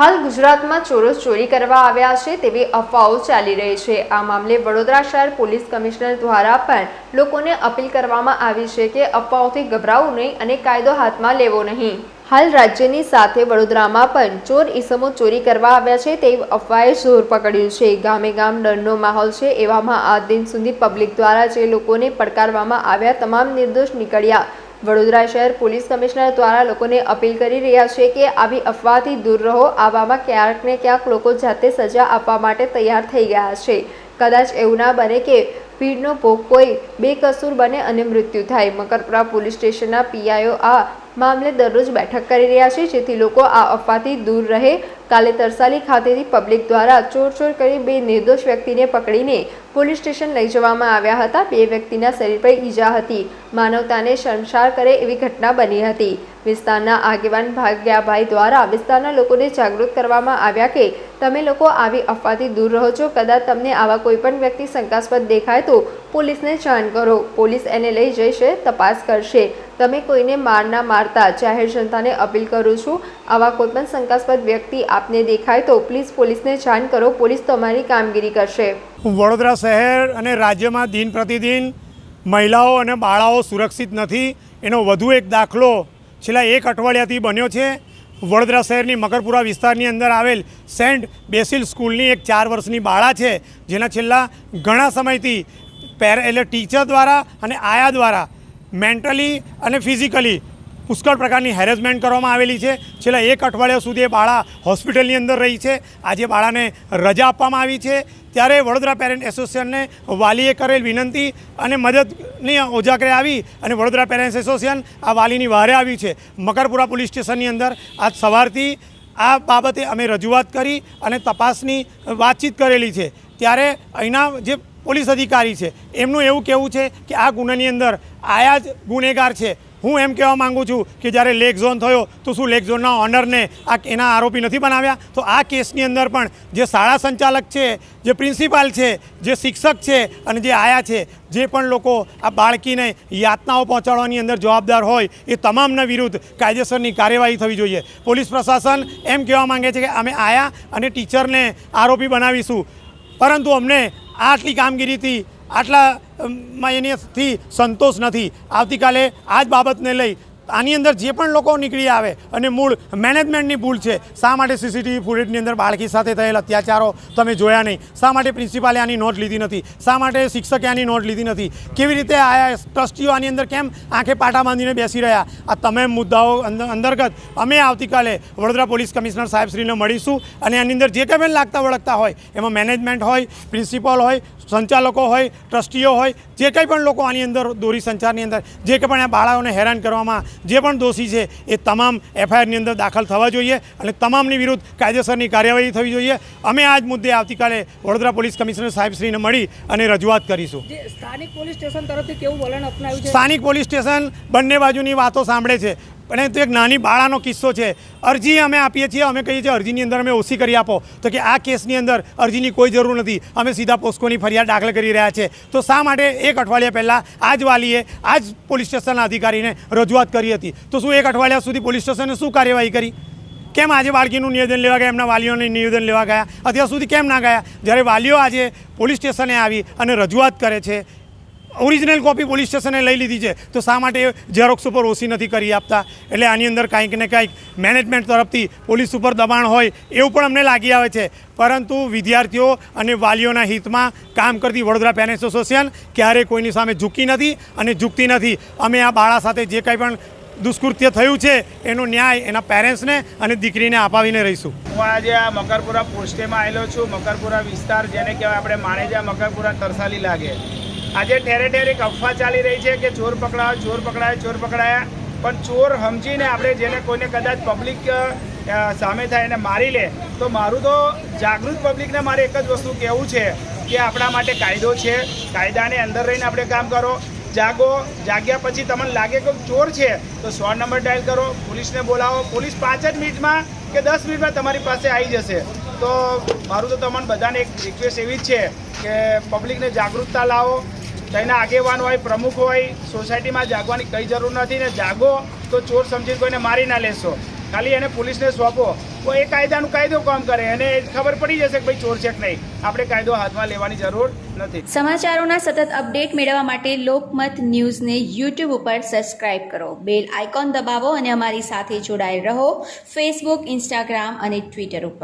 હાલ ગુજરાતમાં ચોરો ચોરી કરવા આવ્યા છે તેવી અફવાઓ ચાલી રહી છે. આ મામલે વડોદરા શહેર પોલીસ કમિશનર દ્વારા પણ લોકોને અપીલ કરવામાં આવી છે કે અફવાઓથી ગભરાવું નહીં અને કાયદો હાથમાં લેવો નહીં. હાલ રાજ્યની સાથે વડોદરામાં પણ ચોર ઈસમો ચોરી કરવા આવ્યા છે તેવી અફવાએ જોર પકડ્યું છે. ગામે ગામ ડરનો માહોલ છે એવામાં આ દિન સુધી પબ્લિક દ્વારા જે લોકોને પડકારવામાં આવ્યા, તમામ નિર્દોષ નીકળ્યા. વડોદરા શહેર પોલીસ કમિશનર દ્વારા લોકોને અપીલ કરી રહ્યા છે કે આવી અફવાથી દૂર રહો. આવામાં ક્યાંક ને ક્યાંક લોકો જાતે સજા આપવા માટે તૈયાર થઈ ગયા છે. કદાચ એવું ના બને કે ભીડનો ભોગ કોઈ બેકસૂર બને અને મૃત્યુ થાય. મકરપુરા પોલીસ સ્ટેશનના પીઆઈઓ આ મામલે દરરોજ બેઠક કરી રહ્યા છે જેથી લોકો આ અફવાથી દૂર રહે. કાલે તરસાલી ખાતેથી પબ્લિક દ્વારા ચોર ચોર કરી બે નિર્દોષ વ્યક્તિને પકડીને પોલીસ સ્ટેશન લઈ જવામાં આવ્યા હતા. બે વ્યક્તિના શરીર પર ઈજા હતી. માનવતાને શર્મસાર કરે એવી ઘટના બની હતી. વિસ્તારના આગેવાન ભાગ્યાભાઈ દ્વારા વિસ્તારના લોકોને જાગૃત કરવામાં આવ્યા કે, તમે લોકો આવી અફવાથી દૂર રહો છો. કદાચ તમને આવા કોઈપણ વ્યક્તિ શંકાસ્પદ દેખાય તો પોલીસને જાણ કરો. પોલીસ એને લઈ જશે, તપાસ કરશે. તમે કોઈને માર ના મારતા જાહેર જનતાને અપીલ કરું છું. આવા કોઈપણ શંકાસ્પદ વ્યક્તિ આપને દેખાય તો પ્લીઝ પોલીસને જાણ કરો. પોલીસ તમારી કામગીરી કરશે. વડોદરા શહેર અને રાજ્યમાં દિન પ્રતિદિન મહિલાઓ અને બાળાઓ સુરક્ષિત નથી. એનો વધુ એક દાખલો છેલ્લા એક અઠવાડિયાથી બન્યો છે. વડોદરા શહેરની મકરપુરા વિસ્તારની અંદર આવેલ સેન્ટ બેસિલ સ્કૂલની એક ચાર વર્ષની બાળા છે, જેના છેલ્લા ઘણા સમયથી પેર, એટલે ટીચર દ્વારા અને આયા દ્વારા મેન્ટલી અને ફિઝિકલી પુષ્કળ પ્રકારની હેરેસમેન્ટ કરવામાં આવેલી છે. છેલ્લા એક અઠવાડિયા સુધી એ બાળા હોસ્પિટલની અંદર રહી છે. આજે બાળાને રજા આપવામાં આવી છે. ત્યારે વડોદરા પેરેન્ટ એસોસિએશનને વાલીએ કરેલ વિનંતી અને મદદની ઓજાગરે આવી અને વડોદરા પેરેન્ટ્સ એસોસિએશન આ વાલીની વારે આવી છે. મકરપુરા પોલીસ સ્ટેશનની અંદર આજ સવારથી આ બાબતે અમે રજૂઆત કરી અને તપાસની વાતચીત કરેલી છે. ત્યારે અહીંના જે પોલીસ અધિકારી છે, એમનું એવું કહેવું છે કે આ ગુનાની અંદર આયા જ ગુનેગાર છે. હું એમ કહેવા માંગુ છું કે જ્યારે લેક ઝોન થયો, તો શું લેક ઝોનના ઓનરને આ એના આરોપી નથી બનાવ્યા? તો આ કેસની અંદર પણ જે શાળા સંચાલક છે, જે પ્રિન્સિપાલ છે, જે શિક્ષક છે અને જે આયા છે, જે પણ લોકો આ બાળકીને યાતનાઓ પહોંચાડવાની અંદર જવાબદાર હોય, એ તમામના વિરુદ્ધ કાયદેસરની કાર્યવાહી થવી જોઈએ. પોલીસ પ્રશાસન એમ કહેવા માંગે છે કે અમે આયા અને ટીચરને આરોપી બનાવીશું. પરંતુ અમને આટલી કામગીરીથી આટલા અમ, સંતોષ નથી. આવતીકાલે આ જ બાબતને લઈ આની અંદર જે પણ લોકો નીકળી આવે અને મૂળ મેનેજમેન્ટની ભૂલ છે, શા માટે સીસીટીવી ફૂટેજની અંદર બાળકી સાથે થયેલ અત્યાચારો તમે જોયા નહીં? શા માટે પ્રિન્સિપાલે આની નોંધ લીધી નથી? શા માટે શિક્ષકે આની નોંધ લીધી નથી? કેવી રીતે આયા ટ્રસ્ટીઓ આની અંદર કેમ આંખે પાટા બાંધીને બેસી રહ્યા? આ તમામ મુદ્દાઓ અંતર્ગત અમે આવતીકાલે વડોદરા પોલીસ કમિશનર સાહેબશ્રીને મળીશું અને આની અંદર જે કંઈ પણ લાગતા વળગતા હોય, એમાં મેનેજમેન્ટ હોય પ્રિન્સિપલ હોય, સંચાલકો હોય, ટ્રસ્ટીઓ હોય, જે કંઈ પણ લોકો આની અંદર દોરી સંચારની અંદર, જે કંઈ પણ આ બાળાઓને હેરાન કરવામાં જે પણ દોષી છે એ તમામ એફઆઈઆરની અંદર દાખલ થવા જોઈએ અને તમામની વિરુદ્ધ કાયદેસરની કાર્યવાહી થવી જોઈએ. અમે આ જ મુદ્દે આવતીકાલે વડોદરા પોલીસ કમિશનર સાહેબશ્રીને મળી અને રજૂઆત કરીશું. સ્થાનિક પોલીસ સ્ટેશન તરફથી કેવું વલણ અપનાવ્યું સ્થાનિક પોલીસ સ્ટેશન બંને બાજુની વાતો સાંભળે છે. પણ એ તો એક નાની બાળાનો કિસ્સો છે. અરજી અમે આપીએ છીએ, અમે કહીએ છીએ અરજીની અંદર અમે ઓછી કરી આપો. તો કે આ કેસની અંદર અરજીની કોઈ જરૂર નથી. અમે સીધા પોસ્કોની ફરિયાદ દાખલ કરી રહ્યા છે. તો શા માટે એક અઠવાડિયા પહેલાં આ જ વાલીએ આ જ પોલીસ સ્ટેશનના અધિકારીને રજૂઆત કરી હતી? તો શું એક અઠવાડિયા સુધી પોલીસ સ્ટેશને શું કાર્યવાહી કરી? કેમ આજે બાળકીનું નિવેદન લેવા ગયા, એમના વાલીઓને નિવેદન લેવા ગયા? અત્યાર સુધી કેમ ના ગયા? જ્યારે વાલીઓ આજે પોલીસ સ્ટેશને આવી અને રજૂઆત કરે છે ઓરિજિનલ કોપી પોલીસ સ્ટેશને લઈ લીધી છે. તો શા માટે ઝેરોક્ષ ઉપર ઓછી નથી કરી આપતા? એટલે આની અંદર કાંઈક ને કાંઈક મેનેજમેન્ટ તરફથી પોલીસ ઉપર દબાણ હોય એવું પણ અમને લાગી આવે છે. પરંતુ વિદ્યાર્થીઓ અને વાલીઓના હિતમાં કામ કરતી વડોદરા પેરેન્ટ્સ એસોસિએશન ક્યારેય કોઈની સામે ઝૂકી નથી અને ઝૂકતી નથી. અમે આ બાળા સાથે જે કંઈ પણ દુષ્કૃત્ય થયું છે, એનો ન્યાય એના પેરેન્ટ્સને અને દીકરીને અપાવીને રહીશું. હું આજે આ મકરપુરા પોસ્ટેમાં આવેલો છું. મકરપુરા વિસ્તાર જેને કહેવાય, આપણે માણેજા મકરપુરા તરસાલી લાગે. આજે ઠેરે ઠેરે એક અફવા ચાલી રહી છે કે ચોર પકડાયો ચોર પકડાયો, ચોર પકડાયા. પણ ચોર સમજીને આપણે જેને કોઈને કદાચ પબ્લિક સામે થાય એને મારી લે, તો મારું તો જાગૃત પબ્લિકને મારે એક જ વસ્તુ કહેવું છે કે આપણા માટે કાયદો છે. કાયદાને અંદર રહીને આપણે કામ કરો. જાગો, જાગ્યા પછી તમને લાગે કે ચોર છે, તો સો નંબર ડાયલ કરો, પોલીસને બોલાવો. પોલીસ પાંચ જ મિનિટમાં કે દસ મિનિટમાં તમારી પાસે આવી જશે. તો મારું તો તમને બધાને એક રિક્વેસ્ટ એવી જ છે કે પબ્લિકને જાગૃતતા લાવો. તેના આગેવાન હોય, પ્રમુખ હોય, સોસાયટીમાં જાગવાની કંઈ જરૂર નથી ને જાગો તો ચોર સમજીને કોઈને મારી ના લેશો. ખાલી એને પોલીસને સોંપો. તો એ કાયદાનું કાયદો કામ કરે અને ખબર પડી જશે કે ભાઈ ચોર છે કે નહીં. આપણે કાયદો હાથમાં લેવાની જરૂર નથી. સમાચારોના સતત અપડેટ મેળવવા માટે લોકમત ન્યૂઝને યુટ્યુબ ઉપર સબસ્ક્રાઇબ કરો. બેલ આઇકોન દબાવો અને અમારી સાથે જોડાયેલ રહો. ફેસબુક ઇન્સ્ટાગ્રામ અને ટ્વિટર ઉપર.